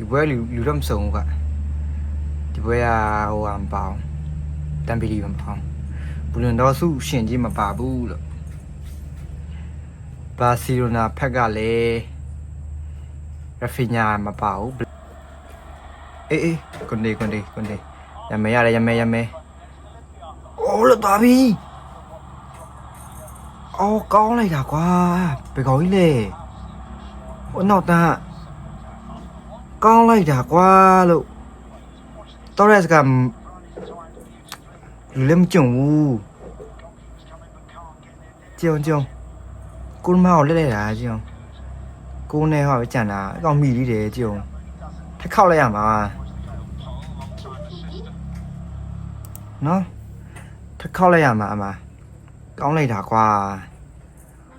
ဒီပွဲလူလူတော့မစုံဘူးကဒီပွဲကဟိုဟာမပါအောင်တမ်ပီလီမပါအောင်ဘူလွန်တော်စုရှင်ကြီးမပါဘူးလို့ဘာစီလိုနာဖက်ကလည်းရဖီညာမပါဘူးအေးအေးကွန်ဒီကွန်ဒီကွန်ဒီရမယ်ရတယ်ရမယ်ရမယ်အိုးလို့သွားပြီအော်ကောင်းလိုက်တာကွာဘယ်ကောင်ကြီးလဲဟိုနောက်တန်း ကကောင်းလိုက်တာကွာလို့တော်ရက်စကလူလည်းမကြုံဘူးကြုံကြုံကိုမောင်လဲလဲတာကြုံကိုနဲ့ဟောပဲကြံတာအကောင်မိလေးတယ်ကြုံထက်ခောက်လိုက်ရမှာနော်ထက်ခောက်လိုက်ရမှာအမကောင်းလိုက်တာကွာ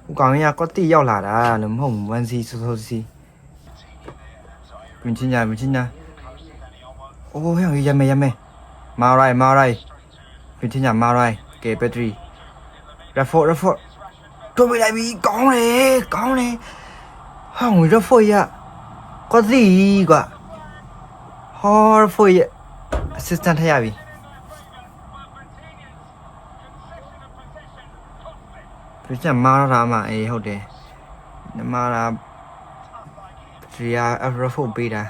ဟိုကောင်ကြီးကကောတိရောက်လာတာလို့မဟုတ်ဘူးဝန်စီဆိုဆိုစီ မင်းချင်းညာမင်းချင်းညာအိုးဟဲ့ရမယ်ရမယ်မာရိုင်မာရိုင်မင်းချင်းညာမာရိုင်ကဲဘက်ထရီရဖော့ရဖော့တို့ပြလိုက်ပြီကောင်းလေကောင်းလေဟာငွေရဖော့ရကောစီကွာဟောရဖော့ရ assistant ထရပြီပြချင်မာရာမအေးဟုတ်တယ်မာရာ ဒီကရဖို့ပေးတာ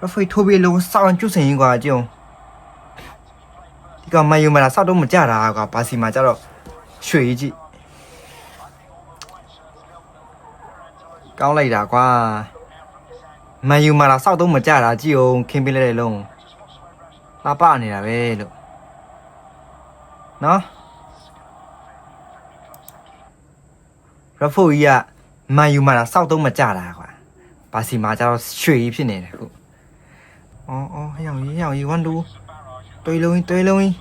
ရဖို့ထိုးပြီးလုံးစောင်းကျွတ်စင်ရင်ကွာကြုံဒီကမယူမလားစောက်တော့မကြတာကွာဘာစီမှာကြတော့ရွှေကြီးကြည့်ကောင်းလိုက်တာကွာမယူမလားစောက်တော့မကြတာကြည့်အောင်ခင်းပေးလိုက်တဲ့လုံးလာပနေတာပဲလို့နော်ရဖို့ကြီးကမယူမလားစောက်တော့မကြတာကွာ ဘာစီမှာကျတော့ရွှေကြီးဖြစ်နေတယ်ခု။အော်အော်ဟယောင်ကြီးဟယောင်ကြီးဝန်တူတွေးလုံးကြီးတွေးလုံးကြီး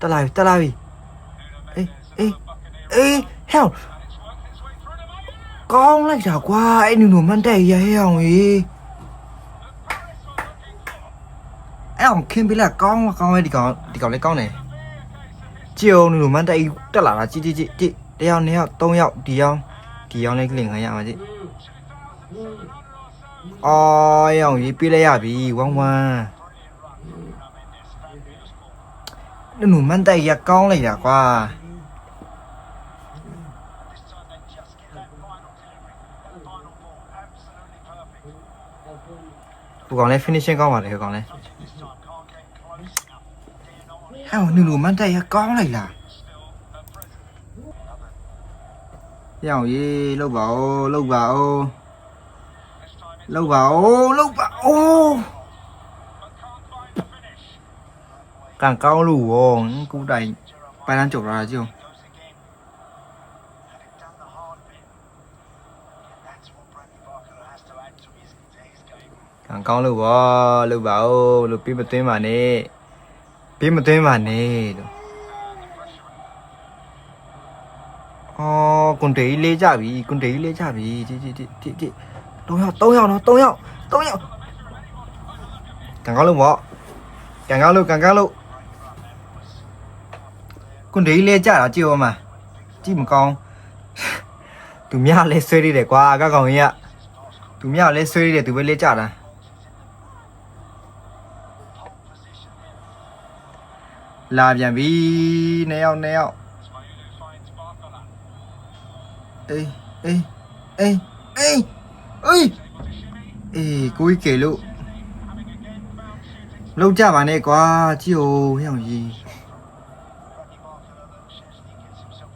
တက်လာပြီတက်လာပြီအေးအေးအေးဟယောင်ကောင်းလိုက်တာကွာအဲ့နူနူမန်တဲ့ရဟယောင်ကြီးအဲ့အောင်ခင်ပြလက်ကောင်းကောင်းရဲ့ဒီကောင်ဒီကောင်လေးကောင်းတယ်ကြည့်အောင်နူနူမန်တဲ့တက်လာတာကြည့်ကြည့်ကြည့်ကြည့်တယောက်နှစ်ယောက်သုံးယောက်ဒီယောက်ဒီယောက်လေးကလင်ခံရမှာကြည့် အော်ရောင်ရေးပေးလိုက်ရပြီဝမ်ဝမ်လူနူမန်တိုက်ရကောင်းလိုက်တာကွာဘူကောင်လဲ finishing ကောင်းပါတယ်ဟိုကောင်လဲဟဲ့နူနူမန်တိုက်ရကောင်းလိုက်လားရောင်ရေးလောက်ပါဦးလောက်ပါဦး လောက်ပါဦးလောက်ပါဦးကန်ကောင်းလို့ဝေါကူတိုင်ပိုင်လန်းကြော်လာကြုံကန်ကောင်းလို့ဝေါလောက်ပါဦးလို့ပြေးမသွင်းပါနဲ့ပြေးမသွင်းပါနဲ့လို့အော်ကွန်တေးကြီးလေးကြပြီကွန်တေးကြီးလေးကြပြီကြည့်ကြည့်ကြည့်ကြည့် ကြည့်၃ယောက်၃ယောက်နော်၃ယောက်၃ယောက်ကန်ကောင်းလို့ပေါ့ကန်ကောင်းလို့ကန်ကောင်းလို့ကွန်ဒေးလေးကြတာကြည့်အောင်မကြည့်မကောင်းသူမြလဲဆွဲရတယ်ကွာအကကောင် ကြီးကသူမြလဲဆွဲရတယ်သူပဲလေးကြတာလာပြန်ပြီနှစ်ယောက်နှစ်ယောက်အေးအေးအေးအေးအေးအေးကိုကြီးကေလို့လောက်ကြပါနဲ့ကွာကြည့်ဦးဟျောင်ကြီး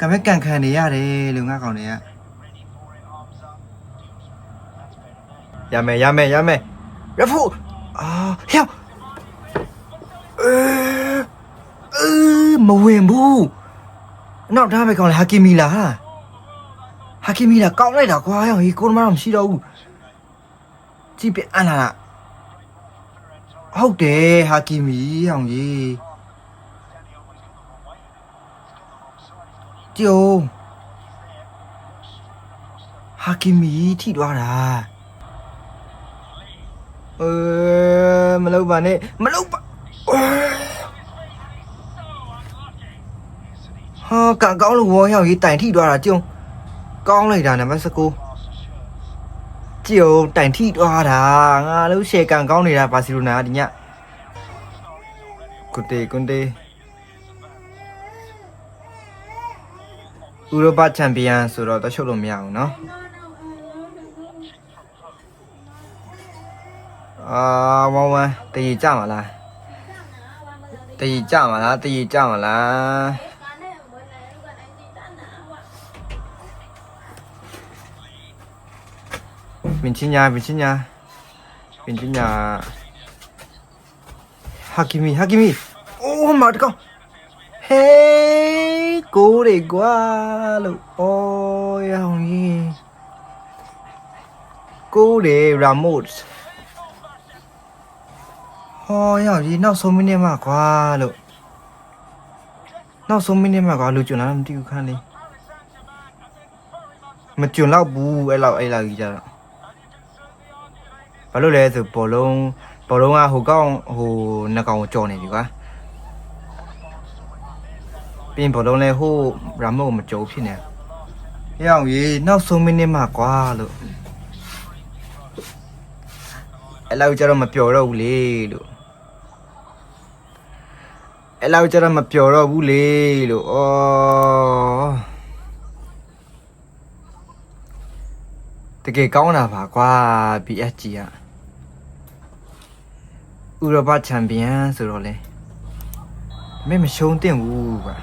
ကမဲကန်ခံနေရတယ်လူငါကောင်တွေကရမယ်ရမယ်ရမယ်ရဖို့အာဟျောင်အေးအေးမဝင်ဘူးနောက်သားပဲကောင်လေဟာကီမီလာဟာကီမီလာကောင်းလိုက်တာကွာဟျောင်ကြီးကိုယ်မတော်မရှိတော့ဘူး ကြည့်ပြအန်လာလားဟုတ်တယ်ဟာကီမီအောင်ကြီးကြည့်ဦးဟာကီမီထိသွားတာအဲမလုပ်ပါနဲ့မလုပ်ပါဟာကန်ကောင်းလို့ဝေါ်ရောက်ရေးတိုင်ထိသွားတာကျုံကောင်းလိုက်တာနံပါတ်19 ကြည့်အောင်တိုင်ထိသွားတာငါတို့ရှယ်ကန်ကောင်းနေတာဘာစီလိုနာဒီညကွန်တေကွန်တေဥရောပချန်ပီယံဆိုတော့တော့ရှုပ်လို့မရဘူးเนาะအာဝမ်ဝမ်တည်ကြမှာလားတည်ကြမှာလားတည်ကြမှာလား ပင်ချင်းညာပင်ချင်းညာပင်ချင်းညာဟာကီမီဟာကီမီအိုးမာတကောင်ဟေးကိုတွေကွာလို့အော်ရောင်ကြီးကိုတွေရာမို့စ်ဟောရောင်ကြီးနောက်ဆုံးမိနစ်မှကွာလို့နောက်ဆုံးမိနစ်မှကွာလူကျွန်းလာမသိဘူးခန်းလေးမကျွန်းတော့ဘူးအဲ့လောက်အဲ့လောက်ကြီးကြတော့ ဘာလို့လဲဆိုဘောလုံးဘောလုံးကဟိုကောင်ဟိုနှစ်ကောင်ကိုကြော်နေပြီကွာပြီးရင်ဘောလုံးလဲဟိုရာမို့ကိုမကြော်ဖြစ်နေရအောင်ကြီးနောက်ဆုံးမိနစ်မှကွာလို့အဲ့လောက်ကျတော့မပျော်တော့ဘူးလေလို့အဲ့လောက်ကျတော့မပျော်တော့ဘူးလေလို့ဩ တကယ်ကောင်းတာပါကွာ PSG อ่ะဥရောပချန်ပီယံဆိုတော့လေမင်းမရှုံးတင်ဘူးကွာ